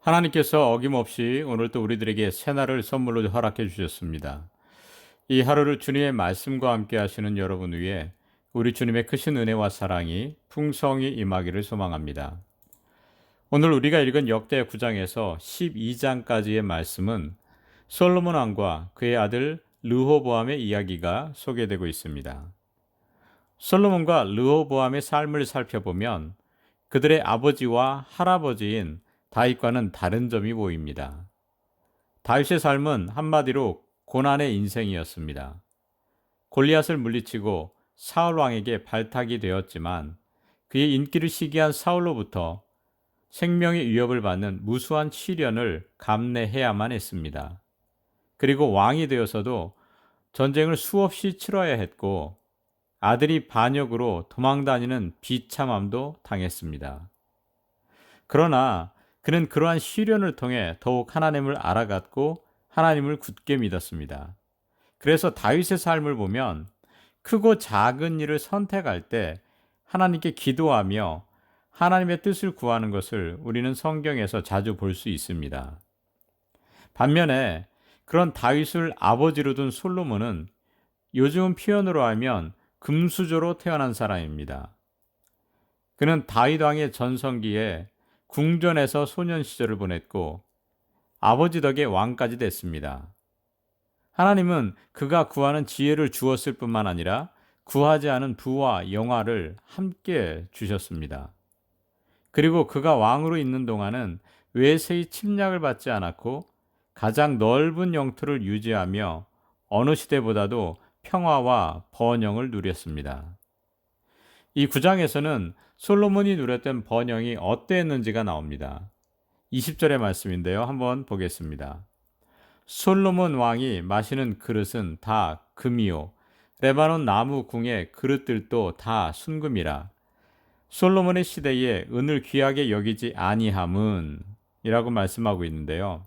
하나님께서 어김없이 오늘도 우리들에게 새날을 선물로 허락해 주셨습니다. 이 하루를 주님의 말씀과 함께 하시는 여러분 위에 우리 주님의 크신 은혜와 사랑이 풍성히 임하기를 소망합니다. 오늘 우리가 읽은 역대 9장에서 12장까지의 말씀은 솔로몬 왕과 그의 아들 르호보암의 이야기가 소개되고 있습니다. 솔로몬과 르호보암의 삶을 살펴보면 그들의 아버지와 할아버지인 다윗과는 다른 점이 보입니다. 다윗의 삶은 한마디로 고난의 인생이었습니다. 골리앗을 물리치고 사울 왕에게 발탁이 되었지만 그의 인기를 시기한 사울로부터 생명의 위협을 받는 무수한 시련을 감내해야만 했습니다. 그리고 왕이 되어서도 전쟁을 수없이 치러야 했고 아들이 반역으로 도망다니는 비참함도 당했습니다. 그러나 그는 그러한 시련을 통해 더욱 하나님을 알아갔고 하나님을 굳게 믿었습니다. 그래서 다윗의 삶을 보면 크고 작은 일을 선택할 때 하나님께 기도하며 하나님의 뜻을 구하는 것을 우리는 성경에서 자주 볼 수 있습니다. 반면에 그런 다윗을 아버지로 둔 솔로몬은 요즘 표현으로 하면 금수저로 태어난 사람입니다. 그는 다윗 왕의 전성기에 궁전에서 소년 시절을 보냈고 아버지 덕에 왕까지 됐습니다. 하나님은 그가 구하는 지혜를 주었을 뿐만 아니라 구하지 않은 부와 영화를 함께 주셨습니다. 그리고 그가 왕으로 있는 동안은 외세의 침략을 받지 않았고 가장 넓은 영토를 유지하며 어느 시대보다도 평화와 번영을 누렸습니다. 이 구장에서는 솔로몬이 누렸던 번영이 어땠는지가 나옵니다. 20절의 말씀인데요. 한번 보겠습니다. 솔로몬 왕이 마시는 그릇은 다 금이요. 레바논 나무 궁의 그릇들도 다 순금이라. 솔로몬의 시대에 은을 귀하게 여기지 아니함은 이라고 말씀하고 있는데요.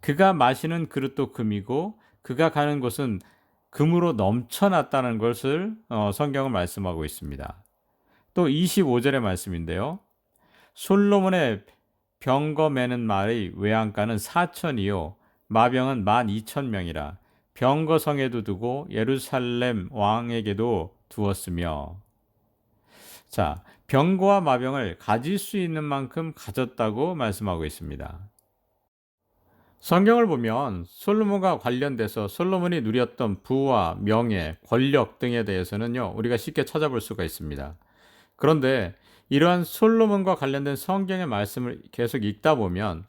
그가 마시는 그릇도 금이고 그가 가는 곳은 금으로 넘쳐났다는 것을 어, 성경은 말씀하고 있습니다. 또 25절의 말씀인데요. 솔로몬의 병거 매는 말의 외양가는 4천이요 마병은 12,000명이라 병거성에도 두고 예루살렘 왕에게도 두었으며 자, 병거와 마병을 가질 수 있는 만큼 가졌다고 말씀하고 있습니다. 성경을 보면 솔로몬과 관련돼서 솔로몬이 누렸던 부와 명예, 권력 등에 대해서는요, 우리가 쉽게 찾아볼 수가 있습니다. 그런데 이러한 솔로몬과 관련된 성경의 말씀을 계속 읽다 보면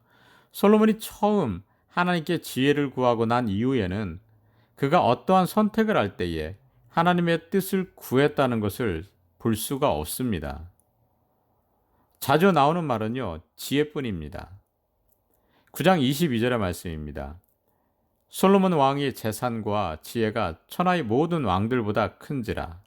솔로몬이 처음 하나님께 지혜를 구하고 난 이후에는 그가 어떠한 선택을 할 때에 하나님의 뜻을 구했다는 것을 볼 수가 없습니다. 자주 나오는 말은요, 지혜뿐입니다. 9장 22절의 말씀입니다. 솔로몬 왕의 재산과 지혜가 천하의 모든 왕들보다 큰지라.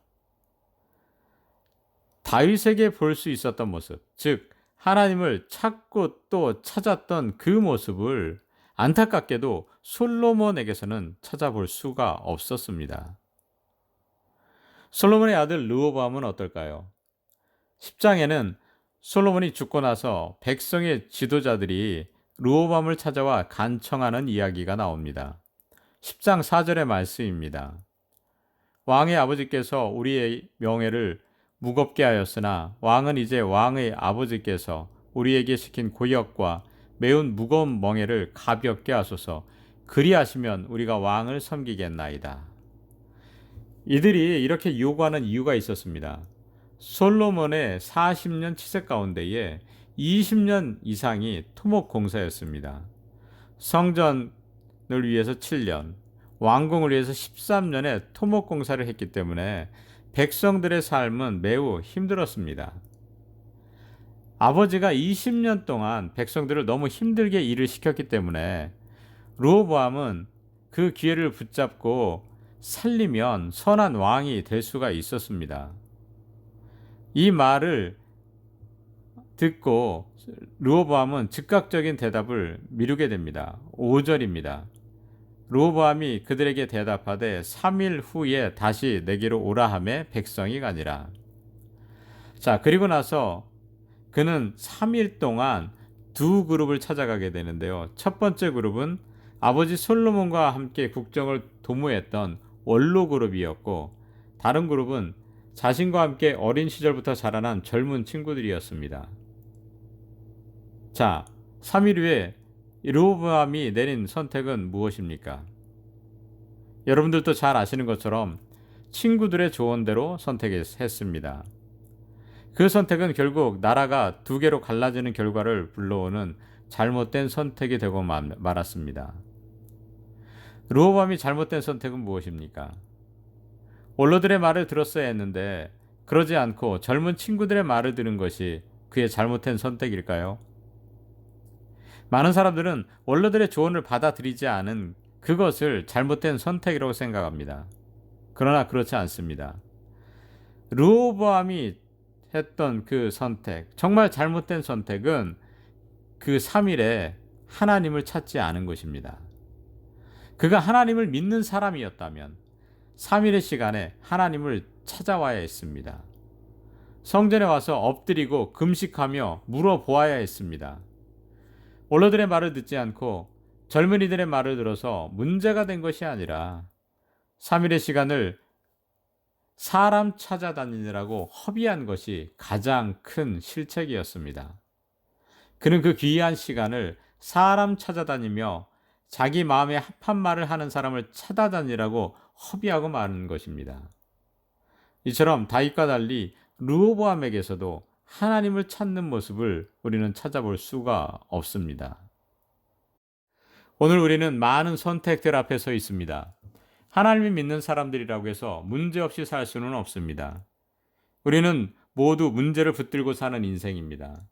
다윗에게 볼 수 있었던 모습, 즉 하나님을 찾고 또 찾았던 그 모습을 안타깝게도 솔로몬에게서는 찾아볼 수가 없었습니다. 솔로몬의 아들 르호보암은 어떨까요? 10장에는 솔로몬이 죽고 나서 백성의 지도자들이 르호밤을 찾아와 간청하는 이야기가 나옵니다. 10장 4절의 말씀입니다. 왕의 아버지께서 우리의 명예를 무겁게 하였으나 왕은 이제 왕의 아버지께서 우리에게 시킨 고역과 매운 무거운 멍에를 가볍게 하소서 그리하시면 우리가 왕을 섬기겠나이다. 이들이 이렇게 요구하는 이유가 있었습니다. 솔로몬의 40년 치세 가운데에 20년 이상이 토목 공사였습니다. 성전을 위해서 7년, 왕궁을 위해서 13년의 토목 공사를 했기 때문에 백성들의 삶은 매우 힘들었습니다. 아버지가 20년 동안 백성들을 너무 힘들게 일을 시켰기 때문에 르호보암은 그 기회를 붙잡고 살리면 선한 왕이 될 수가 있었습니다. 이 말을 듣고 르호보암은 즉각적인 대답을 미루게 됩니다. 5절입니다. 르호보암이 그들에게 대답하되 3일 후에 다시 내게로 오라 함에 백성이 가니라. 자, 그리고 나서 그는 3일 동안 두 그룹을 찾아가게 되는데요. 첫 번째 그룹은 아버지 솔로몬과 함께 국정을 도모했던 원로 그룹이었고 다른 그룹은 자신과 함께 어린 시절부터 자라난 젊은 친구들이었습니다. 자, 3일 후에 로보암이 내린 선택은 무엇입니까? 여러분들도 잘 아시는 것처럼 친구들의 조언대로 선택했습니다. 그 선택은 결국 나라가 두 개로 갈라지는 결과를 불러오는 잘못된 선택이 되고 말았습니다. 르호밤이 잘못된 선택은 무엇입니까? 원로들의 말을 들었어야 했는데 그러지 않고 젊은 친구들의 말을 들은 것이 그의 잘못된 선택일까요? 많은 사람들은 원로들의 조언을 받아들이지 않은 그것을 잘못된 선택이라고 생각합니다. 그러나 그렇지 않습니다. 르호보암이 했던 그 선택, 정말 잘못된 선택은 그 3일에 하나님을 찾지 않은 것입니다. 그가 하나님을 믿는 사람이었다면 3일의 시간에 하나님을 찾아와야 했습니다. 성전에 와서 엎드리고 금식하며 물어보아야 했습니다. 원로들의 말을 듣지 않고 젊은이들의 말을 들어서 문제가 된 것이 아니라 3일의 시간을 사람 찾아다니느라고 허비한 것이 가장 큰 실책이었습니다. 그는 그 귀한 시간을 사람 찾아다니며 자기 마음에 합한 말을 하는 사람을 찾아다니라고 허비하고 마는 것입니다. 이처럼 다윗과 달리 르호보암에게서도 하나님을 찾는 모습을 우리는 찾아볼 수가 없습니다. 오늘 우리는 많은 선택들 앞에 서 있습니다. 하나님을 믿는 사람들이라고 해서 문제없이 살 수는 없습니다. 우리는 모두 문제를 붙들고 사는 인생입니다.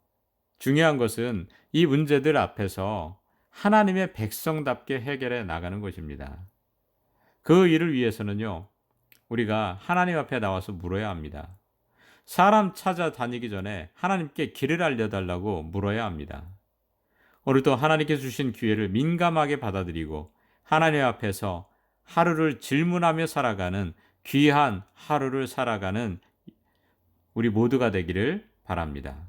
중요한 것은 이 문제들 앞에서 하나님의 백성답게 해결해 나가는 것입니다. 그 일을 위해서는요, 우리가 하나님 앞에 나와서 물어야 합니다. 사람 찾아다니기 전에 하나님께 길을 알려달라고 물어야 합니다. 오늘도 하나님께 주신 기회를 민감하게 받아들이고 하나님 앞에서 하루를 질문하며 살아가는 귀한 하루를 살아가는 우리 모두가 되기를 바랍니다.